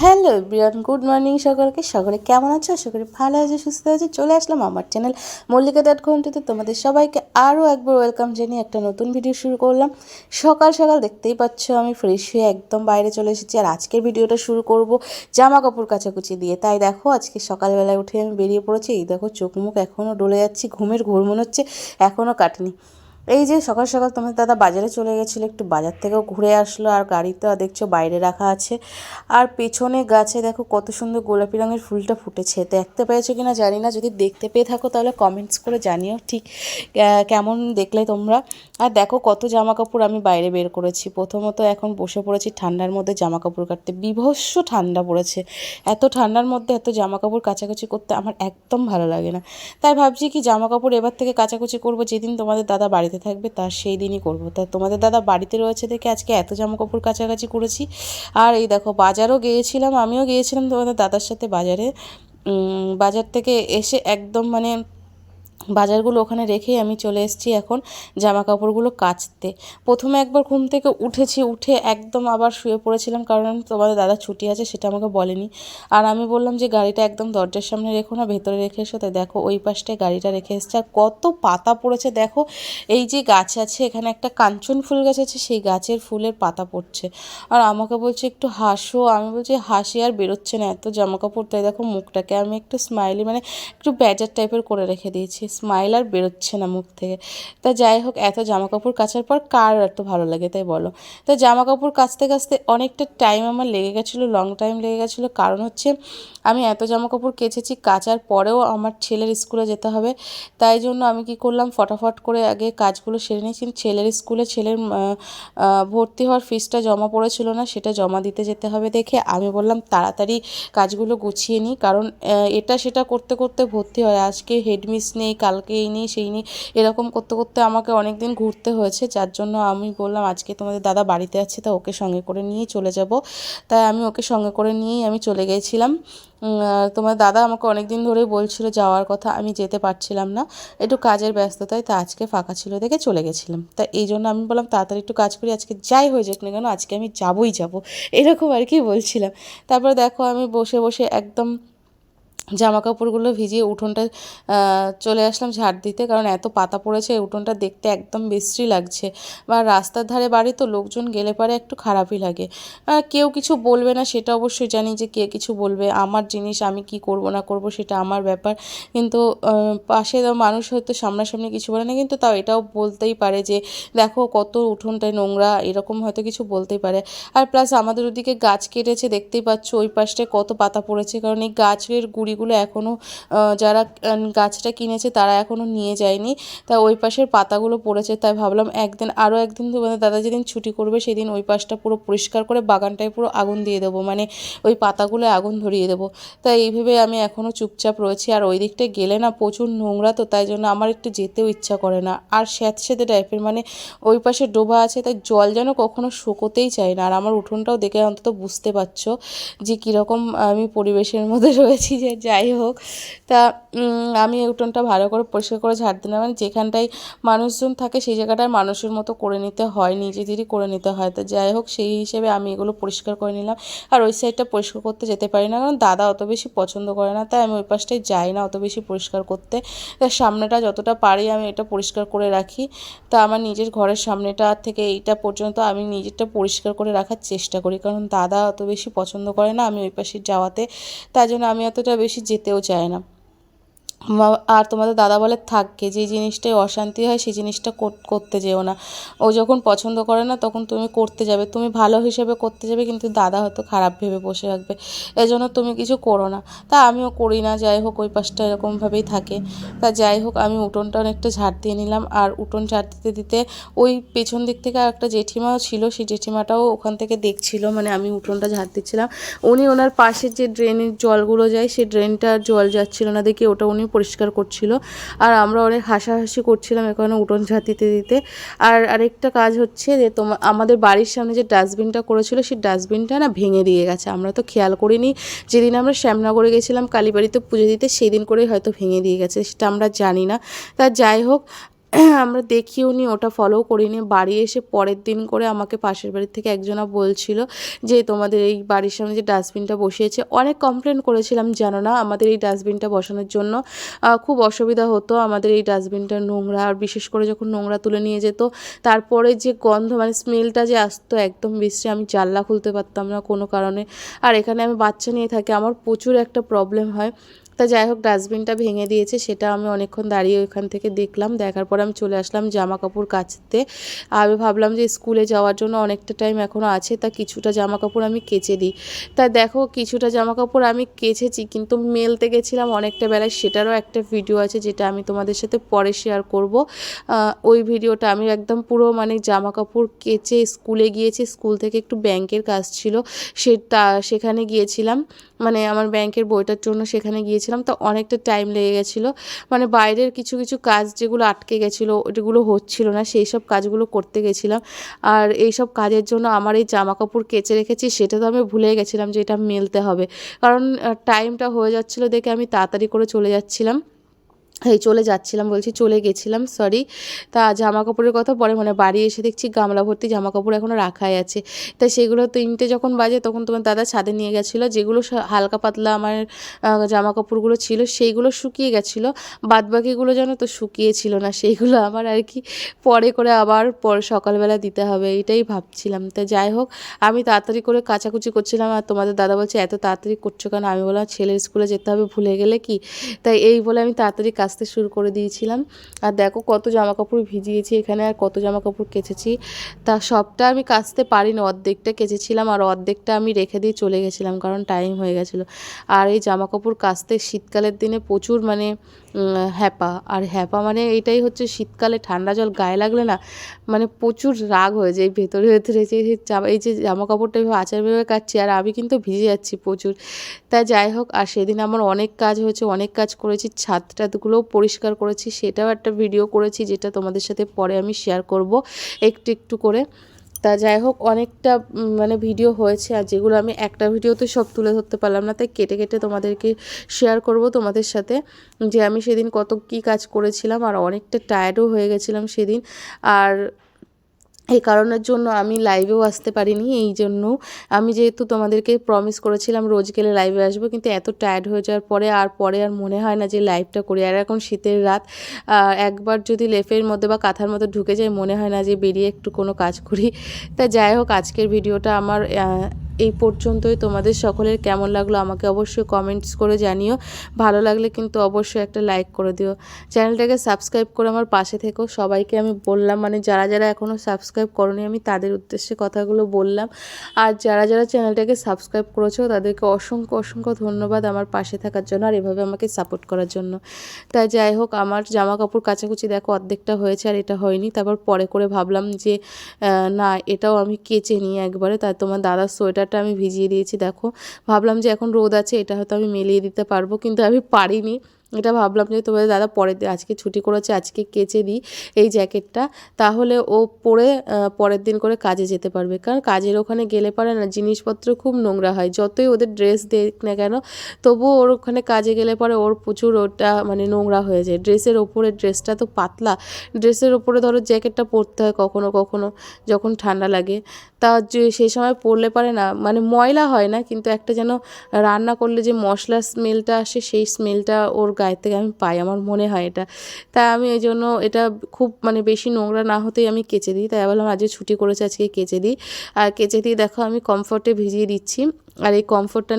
Hello বিরাট good morning সকলকে। সকলে কেমন আছো? আশা করি ভালো আছে, সুস্থ আছে। চলে আসলাম আমার চ্যানেল মল্লিকা ডট ঘন্টিতে তোমাদের সবাইকে আরও একবার ওয়েলকাম জানিয়ে একটা নতুন ভিডিও শুরু করলাম। সকাল সকাল দেখতেই পাচ্ছ আমি ফ্রেশ হয়ে একদম বাইরে চলে এসেছি। আর আজকের ভিডিওটা শুরু করব জামা কাপড় কাচাকুচি দিয়ে। তাই দেখো, আজকে সকালবেলায় উঠে আমি বেরিয়ে পড়েছি। এই দেখো, চোখ মুখ এখনও ডলে যাচ্ছি, ঘুমের ঘোর মনে হচ্ছে এখনও কাটেনি। এই যে সকাল সকাল তোমার দাদা বাজারে চলে গেছিল, একটু বাজার থেকেও ঘুরে আসলো আর গাড়িটা দেখছ বাইরে রাখা আছে। আর পেছনে গাছে দেখো কত সুন্দর গোলাপি রঙের ফুলটা ফুটেছে। দেখতে পেয়েছ কিনা জানি না, যদি দেখতে পেয়ে থাকো তাহলে কমেন্টস করে জানিও ঠিক কেমন দেখলে তোমরা। আর দেখো কত জামা কাপড় আমি বাইরে বের করেছি। প্রথমত এখন বসে পড়েছি ঠান্ডার মধ্যে জামা কাপড় কাটতে। বিভৎস ঠান্ডা পড়েছে। এত ঠান্ডার মধ্যে এত জামা কাপড় কাচাকুচি করতে আমার একদম ভালো লাগে না। তাই ভাবছি কি জামা কাপড় এবার থেকে কাচাকুচি করব, যেদিন তোমাদের দাদা বাড়িতে থাকবে তার সেই দিনই করব। তা তোমাদের দাদা বাড়িতে রয়েছে দেখে আজকে এত জামা কাপড় কাছাকাছি করেছি। আর এই দেখো, বাজারও গিয়েছিলাম, আমিও গিয়েছিলাম তোমাদের দাদার সাথে বাজারে। বাজার থেকে এসে একদম মানে বাজারগুলো ওখানে রেখেই আমি চলে এসেছি এখন জামা কাপড়গুলো কাচতে। প্রথমে একবার ঘুম থেকে উঠেছি, উঠে একদম আবার শুয়ে পড়েছিলাম কারণ তোমাদের দাদা ছুটি আছে, সেটা আমাকে বলেনি। আর আমি বললাম যে, গাড়িটা একদম দরজার সামনে রেখো না, ভেতরে রেখে এসো। তাই দেখো, ওই পাশটায় গাড়িটা রেখে এসছে। আর কত পাতা পড়েছে দেখো, এই যে গাছ আছে, এখানে একটা কাঞ্চন ফুল গাছ আছে, সেই গাছের ফুলের পাতা পড়ছে। আর আমাকে বলছে, একটু হাসো। আমি বলছি, হাসি আর বেরোচ্ছে না এত জামা কাপড় তাই দেখো, মুখটাকে আমি একটু স্মাইলি মানে একটু ব্যাজার টাইপের করে রেখে দিয়েছি। স্মাইল আর বেরোচ্ছে না মুখ থেকে। তা যাই হোক, এত জামা কাপড় কাচার পর কার এত ভালো লাগে, তাই বলো। তো জামা কাপড় কাচতে কাচতে অনেকটা টাইম আমার লেগে গেছিল লং টাইম লেগে গেছিল। কারণ হচ্ছে, আমি এত জামা কাপড় কেচেছি, কাচার পরেও আমার ছেলের স্কুলে যেতে হবে। তাই জন্য আমি কি করলাম, ফটাফট করে আগে কাজগুলো সেরে নিয়েছি। ছেলের স্কুলে ছেলের ভর্তি হওয়ার ফিসটা জমা পড়েছিল না, সেটা জমা দিতে যেতে হবে দেখে আমি বললাম, তাড়াতাড়ি কাজগুলো গুছিয়ে নিই কারণ এটা সেটা করতে করতে ভর্তি হয়। আজকে হেডমিস নেই কালকে এই নেই, সেই নেই। এরকম করতে করতে আমাকে অনেক দিন ঘুরতে হয়েছে, যার জন্য আমি বললাম, আজকে তোমাদের দাদা বাড়িতে আছে, তা ওকে সঙ্গে করে নিয়েই চলে যাব। তাই আমি ওকে সঙ্গে করে নিয়েই আমি চলে গিয়েছিলাম তোমার দাদা আমাকে অনেক দিন ধরেই বলছিল যাওয়ার কথা, আমি যেতে পারছিলাম না। একটু কাজের ব্যস্ততায়, তা আজকে ফাঁকা ছিল দেখে চলে গেছিলাম। তা এই জন্য আমি বললাম, তাড়াতাড়ি একটু কাজ করি, আজকে যাই হয়ে যাক না কেন, আজকে আমি যাবই যাব। এরকম আর কি বলছিলাম। তারপর দেখো, আমি বসে বসে একদম জামা কাপড়গুলো ভিজিয়ে উঠোনটা চলে আসলাম ঝাড় দিতে, কারণ এত পাতা পড়েছে উঠোনটা দেখতে একদম বিশ্রী লাগছে। বা রাস্তার ধারে বাড়ি তো লোকজন গেলে পারে একটু খারাপই লাগে। কেউ কিছু বলবে না, সেটা অবশ্যই জানি যে কে কিছু বলবে, আমার জিনিস আমি কি করব না করব সেটা আমার ব্যাপার। কিন্তু পাশে মানুষ হয়তো সামনাসামনি কিছু বলে না, কিন্তু তাও এটাও বলতেই পারে যে, দেখো কত উঠোনটায় নোংরা, এরকম হয়তো কিছু বলতেই পারে। আর প্লাস আমাদের ওদিকে গাছ কেটেছে, দেখতেই পাচ্ছ ওই পাশটায় কত পাতা পড়েছে, কারণ এই গাছের গুঁড়িগুলো এখনও যারা গাছটা কিনেছে তারা এখনও নিয়ে যায়নি। তা ওই পাশের পাতাগুলো পড়েছে, তাই ভাবলাম একদিন আরও একদিন তোমাদের দাদা যেদিন ছুটি করবে সেদিন ওই পাশটা পুরো পরিষ্কার করে বাগানটায় পুরো আগুন দিয়ে দেবো মানে ওই পাতাগুলো আগুন ধরিয়ে দেবো। তাই এই ভেবে আমি এখনও চুপচাপ রয়েছি, আর ওই দিকটায় গেলে না প্রচুর নোংরা তো, তাই জন্য আমার একটু যেতেও ইচ্ছা করে না। আর স্যাঁতস্যাঁতে টাইপের মানে ওই পাশে ডোবা আছে, তাই জল যেন কখনো শুকোতেই চায় না। আর আমার উঠোনটাও দেখে অন্তত বুঝতে পারছ যে কীরকম আমি পরিবেশের মধ্যে রয়েছি, যে যাই হোক, তা আমি উঠোনটা ভালো করে পরিষ্কার করে ঝাড় দিলাম। মানে যেখানটায় মানুষজন থাকে সেই জায়গাটায় মানুষের মতো করে নিতে হয় নিজেদেরই করে নিতে হয়। তো যাই হোক, সেই হিসেবে আমি এগুলো পরিষ্কার করে নিলাম। আর ওই সাইডটা পরিষ্কার করতে যেতে পারি না, কারণ দাদা অত বেশি পছন্দ করে না, তাই আমি ওই পাশটায় যাই না অত বেশি পরিষ্কার করতে। তার সামনেটা যতটা পারি আমি এটা পরিষ্কার করে রাখি। তা আমার নিজের ঘরের সামনেটা থেকে এইটা পর্যন্ত আমি নিজেরটা পরিষ্কার করে রাখার চেষ্টা করি, কারণ দাদা অত বেশি পছন্দ করে না আমি ওই পাশে যাওয়াতে। তাই জন্য আমি অতটা বেশি যেতেও চায় না। আর তোমাদের দাদা বলে থাককে যে জিনিসটায় অশান্তি হয় সেই জিনিসটা করতে যেও না। ও যখন পছন্দ করে না, তখন তুমি করতে যাবে। তুমি ভালো হিসেবে করতে যাবে, কিন্তু দাদা হয়তো খারাপ ভেবে বসে রাখবে এই জন্য তুমি কিছু করো না। তা আমিও করি না, যাই হোক, ওই পাশটা এরকমভাবেই থাকে। তা যাই হোক, আমি উঠোনটা অনেকটা ঝাড় দিয়ে নিলাম, আর উঠোন ঝাড় দিতে দিতে ওই পেছন দিক থেকে আর একটা জেঠিমাও ছিল, সেই জেঠিমাটাও ওখান থেকে দেখছিল মানে আমি উঠোনটা ঝাড় দিচ্ছিলাম। উনি ওনার পাশের যে ড্রেনের জলগুলো যায়, সেই ড্রেনটার জল যাচ্ছিল না দেখি, ওটা উনি পরিষ্কার করছিল। আর আমরা অনেক হাসাহাসি করছিলাম এখানে উঠোন ঝাঁতিতে দিতে। দিতে আর আরেকটা কাজ হচ্ছে যে তোমার আমাদের বাড়ির সামনে যে ডাস্টবিনটা করেছিল, সেই ডাস্টবিনটা না ভেঙে দিয়ে গেছে। আমরা তো খেয়াল করিনি, যেদিন আমরা শ্যামনগরে গেছিলাম কালীবাড়িতে পুজো দিতে, সেদিন করেই হয়তো ভেঙে দিয়ে গেছে, সেটা আমরা জানি না। তা যাই হোক আমরা দেখিও নি, ওটা ফলো করিনি বাড়ি এসে পরের দিন করে আমাকে পাশের বাড়ির থেকে একজনা বলছিল যে, তোমাদের এই বাড়ির সামনে যে ডাস্টবিনটা বসিয়েছে। অনেক কমপ্লেন করেছিলাম, জানো না, আমাদের এই ডাস্টবিনটা বসানোর জন্য। খুব অসুবিধা হতো আমাদের এই ডাস্টবিনটা নোংরা, আর বিশেষ করে যখন নোংরা তুলে নিয়ে যেত, তারপরে যে গন্ধ মানে স্মেলটা যে আসতো একদম বিশ্রী, আমি জানলা খুলতে পারতাম না কোনো কারণে। আর এখানে আমি বাচ্চা নিয়ে থাকি, আমার প্রচুর একটা প্রবলেম হয়। তা যাই হোক ডাস্টবিনটা ভেঙে দিয়েছে, সেটা আমি অনেকক্ষণ দাঁড়িয়ে ওইখান থেকে দেখলাম। দেখার পর আমি চলে আসলাম জামা কাপড় কাচতে আমি ভাবলাম যে স্কুলে যাওয়ার জন্য অনেকটা টাইম এখনও আছে, তা কিছুটা জামা কাপড় আমি কেচে দিই। তা দেখো, কিছুটা জামা কাপড় আমি কেচেছি, কিন্তু মেলতে গেছিলাম অনেকটা বেলায়, সেটারও একটা ভিডিও আছে যেটা আমি তোমাদের সাথে পরে শেয়ার করব। ওই ভিডিওটা আমি একদম পুরো মানে জামা কাপড় কেচে স্কুলে গিয়েছি, স্কুল থেকে একটু ব্যাংকের কাজ ছিল, সেটা, সেখানে গিয়েছিলাম। মানে আমার ব্যাংকের বইটার জন্য সেখানে গিয়েছিলাম। তো অনেকটা টাইম লেগে গেছিল। মানে বাইরের কিছু কিছু কাজ যেগুলো আটকে গেছিল ওগুলো হচ্ছিল না। সেই সব কাজগুলো করতে গেছিলাম। আর এই সব কাজের জন্য আমার এই জামা কাপড় কেচে রেখেছি, সেটা তো আমি ভুলে গেছিলাম যে এটা মেলতে হবে। কারণ টাইমটা হয়ে যাচ্ছিল দেখে আমি তাড়াতাড়ি করে চলে যাচ্ছিলাম। এই চলে যাচ্ছিলাম, বলছি চলে গেছিলাম সরি তা জামা কাপড়ের কথা পরে মানে বাড়ি এসে দেখছি গামলা ভর্তি জামা কাপড় এখনও রাখাই আছে। তাই সেগুলো তিনটে যখন বাজে তখন তোমার দাদা ছাদে নিয়ে গেছিল, যেগুলো হালকা পাতলা আমার জামা কাপড়গুলো ছিল সেইগুলো শুকিয়ে গেছিল। বাদ বাকিগুলো যেন তো শুকিয়ে ছিল না, সেইগুলো আমার আর কি পরে করে আবার পর সকালবেলা দিতে হবে, এটাই ভাবছিলাম। তা যাই হোক, আমি তাড়াতাড়ি করে কাচাকুচি করছিলাম আর তোমাদের দাদা বলছে, এত তাড়াতাড়ি করছ কেন? আমি বললাম, ছেলের স্কুলে যেতে হবে, ভুলে গেলে কি? তাই এই বলে আমি তাড়াতাড়ি কাচতে শুরু করে দিয়েছিলাম। আর দেখো কত জামা কাপড় ভিজিয়েছি এখানে আর কত জামা কাপড় কেচেছি। তা সবটা আমি কাচতে পারিনি, অর্ধেকটা কেচেছিলাম আর অর্ধেকটা আমি রেখে দিয়ে চলে গেছিলাম কারণ টাইম হয়ে গেছিল। আর এই জামা কাপড় কাচতে শীতকালের দিনে প্রচুর মানে হ্যাপা। আর হ্যাপা মানে এটাই হচ্ছে শীতকালে ঠান্ডা জল গায়ে লাগলে না মানে প্রচুর রাগ হয়ে যায় ভেতরে ভেতরে। যে এই যে জামা কাপড়টা এভাবে আচার ভেবে কাটছি আর আমি কিন্তু ভিজে যাচ্ছি প্রচুর। তা যাই হোক, আর সেদিন আমার অনেক কাজ হয়েছে, অনেক কাজ করেছি। ছাদ টাদগুলোও পরিষ্কার করেছি, সেটাও একটা ভিডিও করেছি, যেটা তোমাদের সাথে পরে আমি শেয়ার করব একটু একটু করে। তা যাই হোক, অনেকটা মানে ভিডিও হয়েছে, আর যেগুলো আমি একটা ভিডিওতে সব তুলে ধরতে পারলাম না, তাই কেটে কেটে তোমাদেরকে শেয়ার করব তোমাদের সাথে, যে আমি সেদিন কত কি কাজ করেছিলাম, আর অনেকটা টায়ার্ডও হয়ে গেছিলাম সেদিন। আর এই কারণের জন্য আমি লাইভেও আসতে পারিনি, এই জন্য আমি যেহেতু তোমাদেরকে প্রমিস করেছিলাম রোজ গেলে লাইভে আসব, কিন্তু এত টায়ার্ড হয়ে যাওয়ার পরে আর পরে আর মনে হয় না যে লাইভটা করি। আর এখন শীতের রাত একবার যদি লেফের মধ্যে বা কাঁথার মধ্যে ঢুকে যায় মনে হয় না যে বেরিয়ে একটু কোনো কাজ করি। তা যাই হোক, আজকের ভিডিওটা আমার এই পর্যন্তই। তোমাদের সকলের কেমন লাগল আমাকে অবশ্যই কমেন্টস করে জানিও। ভালো লাগলে কিন্তু অবশ্যই একটা লাইক করে দিও। চ্যানেলটাকে সাবস্ক্রাইব করে আমার পাশে থেকো। সবাইকে আমি বললাম মানে যারা যারা এখনও সাবস্ক্রাইব করনি, আমি তাদের উদ্দেশ্যে কথাগুলো বললাম। আর যারা যারা চ্যানেলটাকে সাবস্ক্রাইব করেছ, তাদেরকে অসংখ্য অসংখ্য ধন্যবাদ আমার পাশে থাকার জন্য আর এভাবে আমাকে সাপোর্ট করার জন্য। তাই যাই হোক, আমার জামা কাপড় কাচাকুচি দেখো অর্ধেকটা হয়েছে আর এটা হয়নি। তারপর পরে করে ভাবলাম যে না, এটাও আমি কেচে নিই একবারে। তাই তোমার দাদার সোয়েটারটা আমি ভিজিয়ে দিয়েছি, দেখো। ভাবলাম যে এখন রোদ আছে, এটা হয়তো আমি মেলিয়ে দিতে পারব, কিন্তু আমি পারিনি। এটা ভাবলাম যে তোমাদের দাদা পরের দিন, আজকে ছুটি করেছে, আজকে কেচে দিই এই জ্যাকেটটা। তাহলে ও পরে পরের দিন করে কাজে যেতে পারবে। কারণ কাজের ওখানে গেলে পারে না, জিনিসপত্র খুব নোংরা হয়। যতই ওদের ড্রেস দেখ না কেন, তবুও ওর ওখানে কাজে গেলে পরে ওর প্রচুর ওটা মানে নোংরা হয়ে যায়। ড্রেসের ওপরে, ড্রেসটা তো পাতলা, ড্রেসের ওপরে ধরো জ্যাকেটটা পরতে হয় কখনো কখনো, যখন ঠান্ডা লাগে। তা সেই সময় পরলে পারে না মানে ময়লা হয় না, কিন্তু একটা যেন রান্না করলে যে মশলার স্মেলটা আসে, সেই স্মেলটা ওর গায়ের থেকে আমি পাই, আমার মনে হয় এটা। তাই আমি এই জন্য এটা খুব মানে বেশি নোংরা না হতেই আমি কেচে দিই। তাই বললাম আজকে ছুটি করেছে, আজকে কেচে দিই। আর কেচে দিয়ে দেখো আমি কমফোর্টে ভিজিয়ে দিচ্ছি। আর এই কমফর্টটা